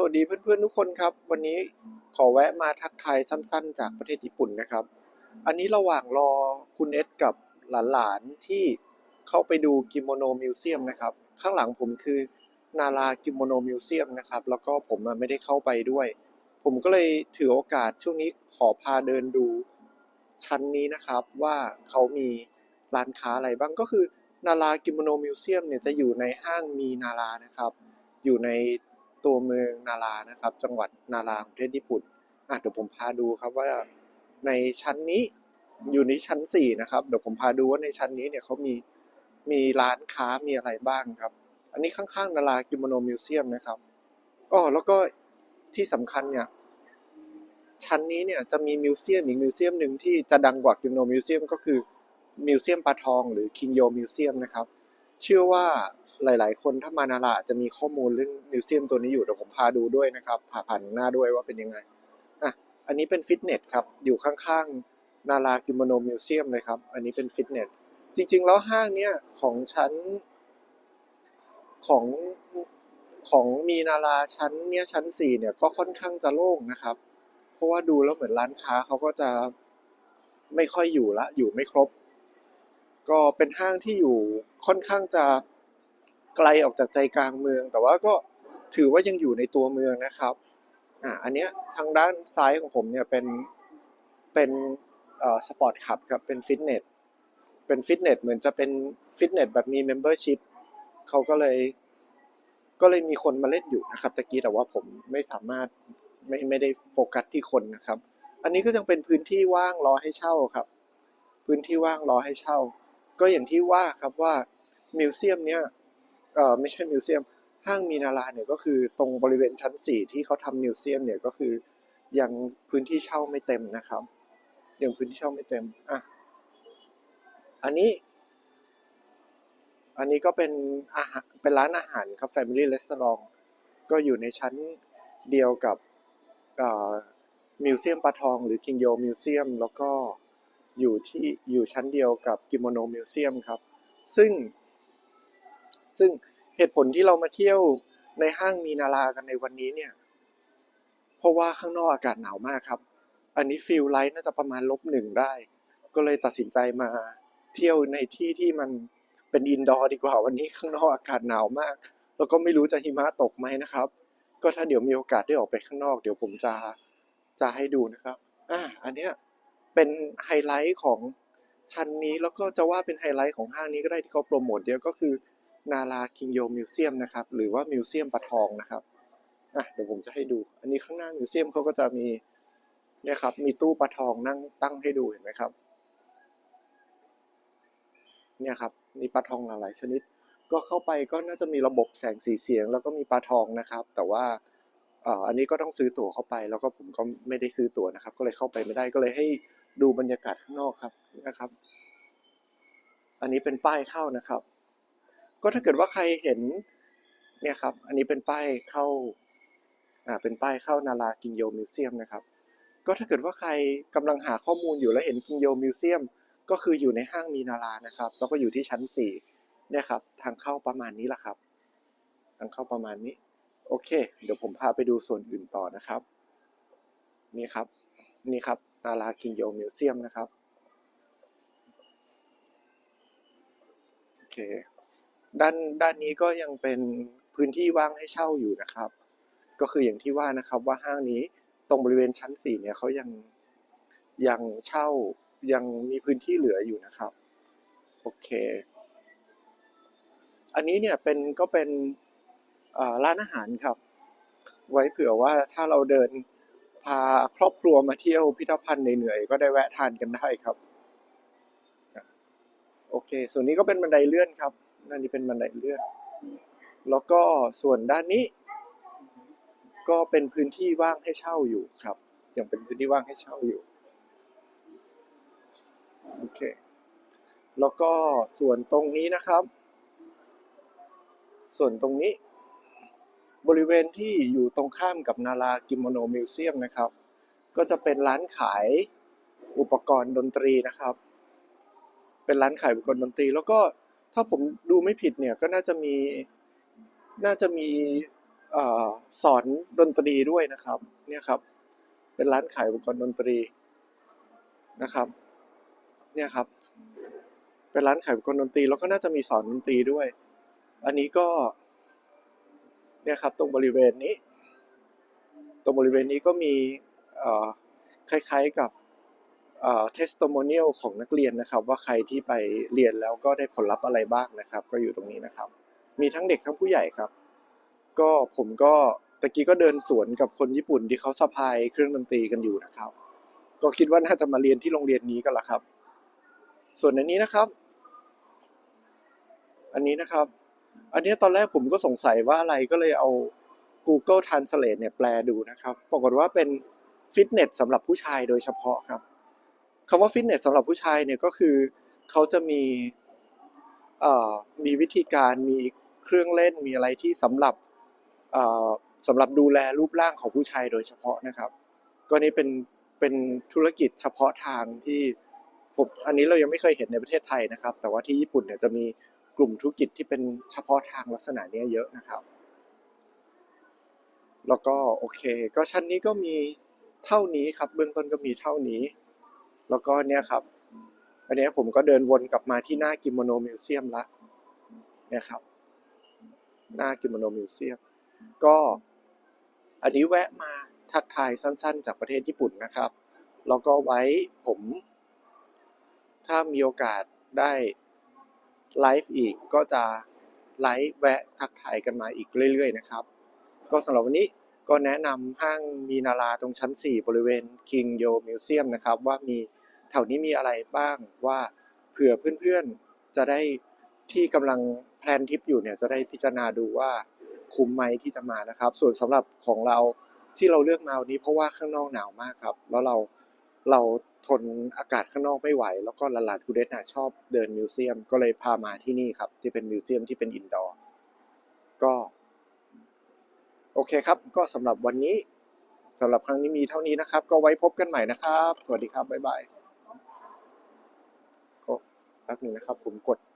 สวัสดีเพื่อนๆทุกคนครับ วันนี้ขอแวะมาทักทายสั้นๆ จากประเทศญี่ปุ่นนะครับ อันนี้ระหว่างรอคุณเอสกับหลานๆที่เข้าไปดูกิโมโนมิวเซียมนะครับ ข้างหลังผมคือนารากิโมโนมิวเซียมนะครับ แล้วก็ผมไม่ได้เข้าไปด้วย ผมก็เลยถือโอกาสช่วงนี้ขอพาเดินดูชั้นนี้นะครับ ว่าเขามีร้านค้าอะไรบ้างก็คือนารากิโมโนมิวเซียมเนี่ยจะอยู่ในห้างมีนารานะครับ อยู่ใน ตัวเมืองนารานะครับ จังหวัดนาราของประเทศญี่ปุ่นอะเดี๋ยวผมพาดูครับว่าในชั้นนี้อยู่ในชั้นสี่นะครับเดี๋ยวผมพาดูว่าในชั้นนี้เนี่ยเขามีมีร้านค้ามีอะไรบ้างครับ อันนี้ข้างๆนารากิโมโนมิวเซียมนะครับอ๋อแล้วก็ที่สำคัญเนี่ยชั้นนี้เนี่ยจะมีมิวเซียมอีกมิวเซียมหนึ่งที่จะดังกว่ากิโมโนมิวเซียมก็คือมิวเซียมปลาทองหรือคิงโยมิวเซียมนะครับ เชื่อว่าหลาย ๆ คนถ้ามานาราอาจจะมีข้อมูลเรื่องมิวเซียมตัวนี้อยู่เดี๋ยวผมพาดูด้วยนะครับพาผ่านหน้าด้วยว่าเป็นยังไงอะอันนี้เป็นฟิตเนสครับอยู่ข้างๆ นารากิโมโนมิวเซียมเลยครับ อันนี้เป็นฟิตเนสจริง ๆ แล้วห้างเนี้ยของชั้นของของมีนาราชั้นเนี้ยชั้นสี่เนี่ยก็ค่อนข้างจะโล่งนะครับ เพราะว่าดูแล้วเหมือนร้านค้าเขาก็จะไม่ค่อยอยู่ละอยู่ไม่ครบ ก็เป็นห้างที่อยู่ค่อนข้างจะไกลออกจากใจกลางเมือง แต่ว่าก็ถือว่ายังอยู่ในตัวเมืองนะครับอ่าอันเนี้ยทางด้านซ้ายของผมเนี่ยเป็นเป็นเอ่อสปอร์ตคลับครับเป็นฟิตเนสเป็นฟิตเนสเหมือนจะเป็นฟิตเนสแบบมีเมมเบอร์ชิพเขาก็เลยก็เลยมีคนมาเล่นอยู่นะครับตะกี้แต่ว่าผมไม่สามารถไม่ไม่ได้โฟกัสที่คนนะครับ อันนี้ก็ยังเป็นพื้นที่ว่างรอให้เช่าครับ พื้นที่ว่างรอให้เช่า ก็อย่างที่ว่าครับว่ามิวเซียมเนี้ยเออไม่ใช่มิวเซียม ห้างมีนาราเนี่ยก็คือตรงบริเวณชั้นสี่ที่เขาทำมิวเซียมเนี่ยก็คือยังพื้นที่เช่าไม่เต็มนะครับยังพื้นที่เช่าไม่เต็มอะอันนี้ อันนี้ก็เป็นอาหารเป็นร้านอาหารครับ Family Restaurant ก็อยู่ในชั้นเดียวกับมิวเซียมปลาทอง หรือคิงโยมิวเซียมแล้วก็ อยู่ที่อยู่ชั้นเดียวกับกิโมโนมิวเซียมครับ ซึ่ง ซึ่งเหตุผลที่เรามาเที่ยวในห้างมีนารากันในวันนี้เนี่ย เพราะว่าข้างนอกอากาศหนาวมากครับ อันนี้ฟิลไลท์น่าจะประมาณลบหนึ่งได้ ก็เลยตัดสินใจมาเที่ยวในที่ที่มันเป็นอินดอร์ดีกว่าวันนี้ข้างนอกอากาศหนาวมาก แล้วก็ไม่รู้จะหิมะตกไหมนะครับ ก็ถ้าเดี๋ยวมีโอกาสได้ออกไปข้างนอก เดี๋ยวผมจะจะให้ดูนะครับ อ่า อันเนี้ย เป็นไฮไลท์ของชั้นนี้แล้วก็จะว่าเป็นไฮไลท์ของห้างนี้ก็ได้ที่เขาโปรโมทเดียวก็คือนาราคิงโยมิวเซียมนะครับ หรือว่ามิวเซียมปะทองนะครับอะเดี๋ยวผมจะให้ดู อันนี้ข้างหน้ามิวเซียมเขาก็จะมีเนี่ยครับ มีตู้ปะทองนั่งตั้งให้ดูเห็นไหมครับ เนี่ยครับมีปลาทองหลายชนิด ก็เข้าไปก็น่าจะมีระบบแสงสีเสียง แล้วก็มีปลาทองนะครับ แต่ว่าอันนี้ก็ต้องซื้อตั๋วเข้าไป แล้วก็ผมก็ไม่ได้ซื้อตั๋วนะครับ ก็เลยเข้าไปไม่ได้ก็เลยให้ ดูบรรยากาศข้างนอกครับนะครับ อันนี้เป็นป้ายเข้านะครับ ก็ถ้าเกิดว่าใครเห็นเนี่ยครับ อันนี้เป็นป้ายเข้าอ่าเป็นป้ายเข้านารากิงโยมิวเซียมนะครับ ก็ถ้าเกิดว่าใครกำลังหาข้อมูลอยู่แล้วเห็นกิงโยมิวเซียมก็คืออยู่ในห้างมีนารานะครับ แล้วก็อยู่ที่ชั้นสี่เนี่ยครับ ทางเข้าประมาณนี้แหละครับ ทางเข้าประมาณนี้ โอเค เดี๋ยวผมพาไปดูส่วนอื่นต่อนะครับ นี่ครับ นี่ครับ นาราคิงโยมิวเซียมนะครับ โอเค ด้านด้านนี้ก็ยังเป็นพื้นที่ว่างให้เช่าอยู่นะครับ ก็คืออย่างที่ว่านะครับว่าห้างนี้ตรงบริเวณชั้นสี่เนี่ยเขายังยังเช่ายังมีพื้นที่เหลืออยู่นะครับ โอเค อันนี้เนี่ยเป็นก็เป็นร้านอาหารครับ ไว้เผื่อว่าถ้าเราเดินาครอบครัวมาเที่ยวพิพิธภัณฑ์เหนื่อยๆก็ได้แวะทานกันได้ครับ โอเค ส่วนนี้ก็เป็นบันไดเลื่อนครับนั่นนี่เป็นบันไดเลื่อน แล้วก็ส่วนด้านนี้ ก็เป็นพื้นที่ว่างให้เช่าอยู่ครับยังเป็นพื้นที่ว่างให้เช่าอยู่โอเค แล้วก็ส่วนตรงนี้นะครับ ส่วนตรงนี้ บริเวณที่อยู่ตรงข้ามกับนารากิโมโนมิวเซียมนะครับ ก็จะเป็นร้านขายอุปกรณ์ดนตรีนะครับ เป็นร้านขายอุปกรณ์ดนตรี แล้วก็ถ้าผมดูไม่ผิดเนี่ยก็น่าจะมีน่าจะมีอสอนดนตรีด้วยนะครับ เนี่ยครับ เป็นร้านขายอุปกรณ์ดนตรีนะครับ เนี่ยครับ เป็นร้านขายอุปกรณ์ดนตรี แล้วก็น่าจะมีสอนดนตรีด้วย อันนี้ก็ เนี่ยครับตรงบริเวณนี้ ตรงบริเวณนี้ก็มีคล้ายๆกับเอ่อ testimonial ของนักเรียนนะครับ ว่าใครที่ไปเรียนแล้วก็ได้ผลลัพธ์อะไรบ้างนะครับ ก็อยู่ตรงนี้นะครับ มีทั้งเด็กทั้งผู้ใหญ่ครับ ก็ผมก็ตะกี้ก็เดินสวนกับคนญี่ปุ่นที่เขาสะพายเครื่องดนตรีกันอยู่นะครับ ก็คิดว่าน่าจะมาเรียนที่โรงเรียนนี้กันละครับ ส่วนอันนี้นะครับ อันนี้นะครับ อันนี้ตอนแรกผมก็สงสัยว่าอะไรก็เลยเอา Google Translate เนี่ยแปลดูนะครับ ปรากฏว่าเป็นฟิตเนสสำหรับผู้ชายโดยเฉพาะครับคำว่าฟิตเนสสำหรับผู้ชายเนี่ยก็คือเขาจะมีมีวิธีการมีเครื่องเล่นมีอะไรที่สำหรับสำหรับดูแลรูปร่างของผู้ชายโดยเฉพาะนะครับ ก็นี่เป็นเป็นธุรกิจเฉพาะทางที่ผมอันนี้เรายังไม่เคยเห็นในประเทศไทยนะครับ แต่ว่าที่ญี่ปุ่นเนี่ยจะมี กลุ่มธุรกิจที่เป็นเฉพาะทางลักษณะนี้เยอะนะครับ แล้วก็โอเค ก็ชั้นนี้ก็มีเท่านี้ครับ เบื้องต้นก็มีเท่านี้ แล้วก็เนี่ยครับ อันนี้ผมก็เดินวนกลับมาที่หน้ากิโมโนมิวเซียมละเนี่ยครับ หน้ากิโมโนมิวเซียม ก็อันนี้แวะมาทักทายสั้นๆ จากประเทศญี่ปุ่นนะครับ แล้วก็ไว้ผม ถ้ามีโอกาสได้ ไลฟ์อีกก็จะไลฟ์แวะทักทายกันมาอีกเรื่อยๆนะครับ ก็สำหรับวันนี้ก็แนะนำห้างมีนาราตรงชั้น 4 บริเวณ King Yo Museum นะครับ ว่ามีแถวนี้มีอะไรบ้างว่าเผื่อเพื่อนๆจะได้ที่กำลังแพลนทริปอยู่เนี่ยจะได้พิจารณาดูว่าคุ้มไหมที่จะมานะครับ ส่วนสำหรับของเราที่เราเลือกมาวันนี้เพราะว่าข้างนอกหนาวมากครับ แล้วเราเรา ทนอากาศข้างนอกไม่ไหว แล้วก็หลานๆคูเดสนะชอบเดินมิวเซียม ก็เลยพามาที่นี่ครับ ที่เป็นมิวเซียมที่เป็นอินดอร์ก็ โอเคครับ ก็สำหรับวันนี้สำหรับครั้งนี้มีเท่านี้นะครับ ก็ไว้พบกันใหม่นะครับ สวัสดีครับ บ๊ายบายโอ้แป๊บนึงนะครับ ผมกดจบ